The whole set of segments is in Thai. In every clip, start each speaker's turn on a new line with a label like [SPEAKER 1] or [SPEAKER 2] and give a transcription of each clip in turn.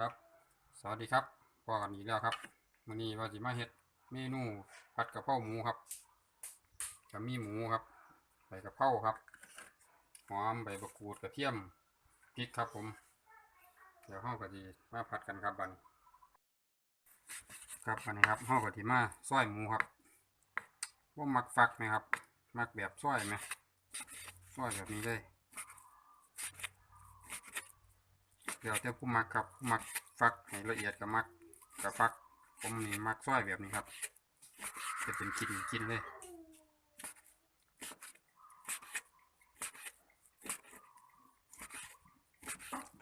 [SPEAKER 1] ครับ สวัสดีครับพอกันอีกแล้วครับวันนี้ว่าสิมาเฮ็ดเมนูผัดกะเพราหมูครับจะมีหมูครับใส่กะเพราครับหอมใบมะกรูดกระเทียมพริกครับผม เดี๋ยวห้อก็ดีมาผัดกันครับบันครับอันนี้ครับห้อก็ดีมาซอยหมูครับว่ามักฟักไหมครับ มักแบบซอยไหมซอยแบบนี้เลย เดี๋ยวแต่ผู้มักครับผู้มักฟักให้ละเอียดกับมักกับฟัก ผมนี่มักซอยแบบนี้ครับ จะเป็นกินกินเลย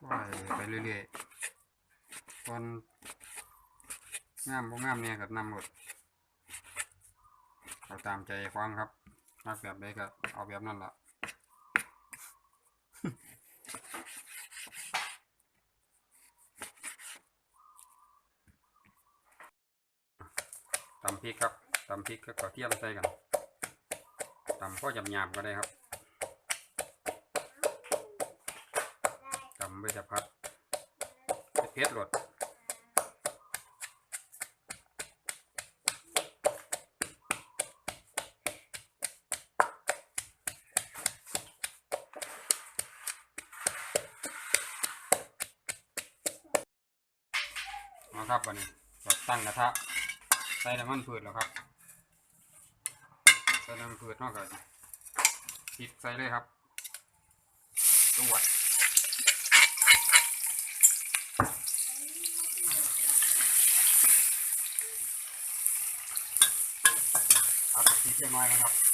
[SPEAKER 1] ซอยไปเรื่อยๆตอนงามบ่งามเนี่ยกับนำหมดเอาตามใจฟังครับมักแบบใดก็เอาแบบนั้นล่ะ ตำพริกครับตำพริกกับกระเทียมใส่กันตำพ่อหยาบๆก็ได้ครับตำไปจะพัดเผ็ดๆรสมาครับวันนี้ตั้งกระทะ ใส่น้ำมันพืชแล้วครับ ใส่น้ำมันพืชนอกจากปิดใส่เลยครับตรวจเอาพริกเล็กน้อยนะครับ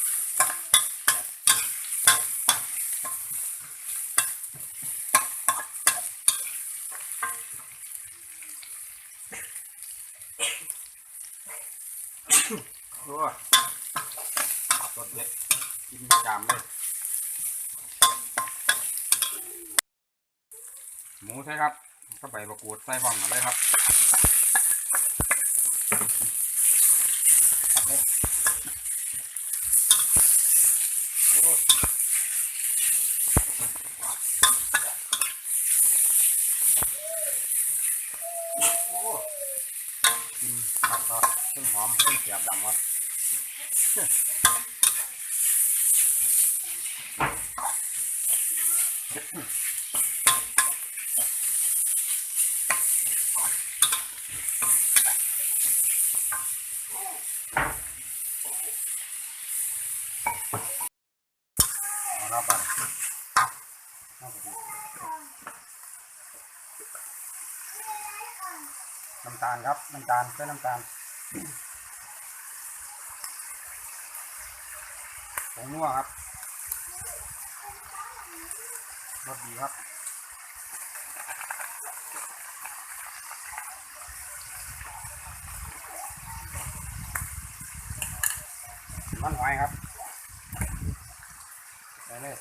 [SPEAKER 1] โอ้สดเด็ดกินจามเลยหมูใช่ครับก็ใบมะกรูดใส่ฟองอมกันเลยครับโอ้โอ้กินผั ต้นหอมต้นเสียบดำวะเราบันน้ำตาลครับ น้ำตาลเพื่อน้ำตาล ผงนัวครับรสดีครับมันหอยครับไปเลย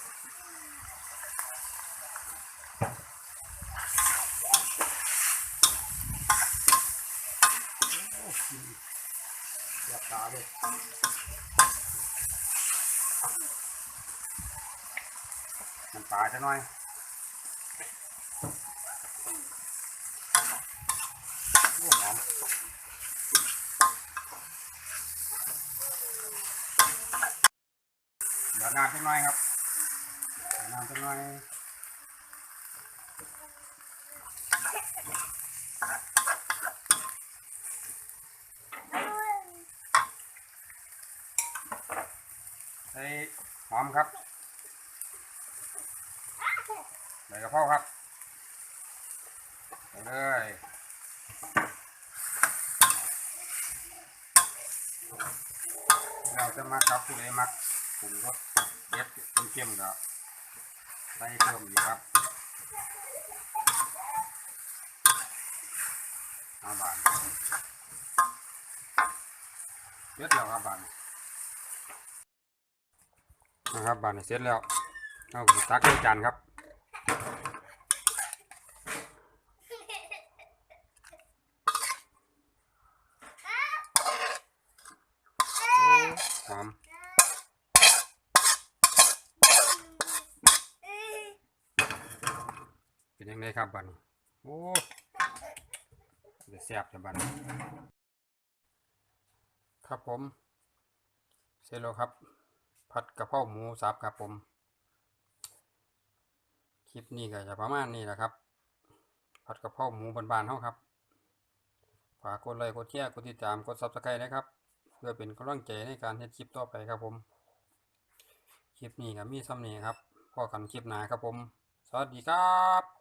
[SPEAKER 1] โอ้กิน เสียบตาเลยน้ำปลาจะหน่อยโอ้หอมเดี๋ยวน้ำจะหน่อยครับเดี๋ยวน้ำจะหน่อย ใส่หอมครับใบกระเพราครับเลยเราจะมาครับผู้ใดมักปรุงรสเด็ดเข้มๆก็ใส่เพิ่มอีกครับเอาบานเสร็จแล้วครับบาน นะครับบานเสร็จแล้วเอาไปตักในจานครับหอมเป็นยังไงครับบานโอ้จะแซ่บจะบันครับผมเสร็จแล้วครับ ผัดกระเพราหมูสับครับผม คลิปนี้ก็จะประมาณนี้แหละครับ ผัดกระเพราหมูบานๆเฮาครับ ฝากกดไลค์กดแชร์กดติดตามกด Subscribe นะครับ เพื่อเป็นกำลังใจในการเฮ็ดคลิปต่อไปครับผม คลิปนี้ก็มีซ้ำนี้ครับพอกันคลิปหน้าครับผม สวัสดีครับ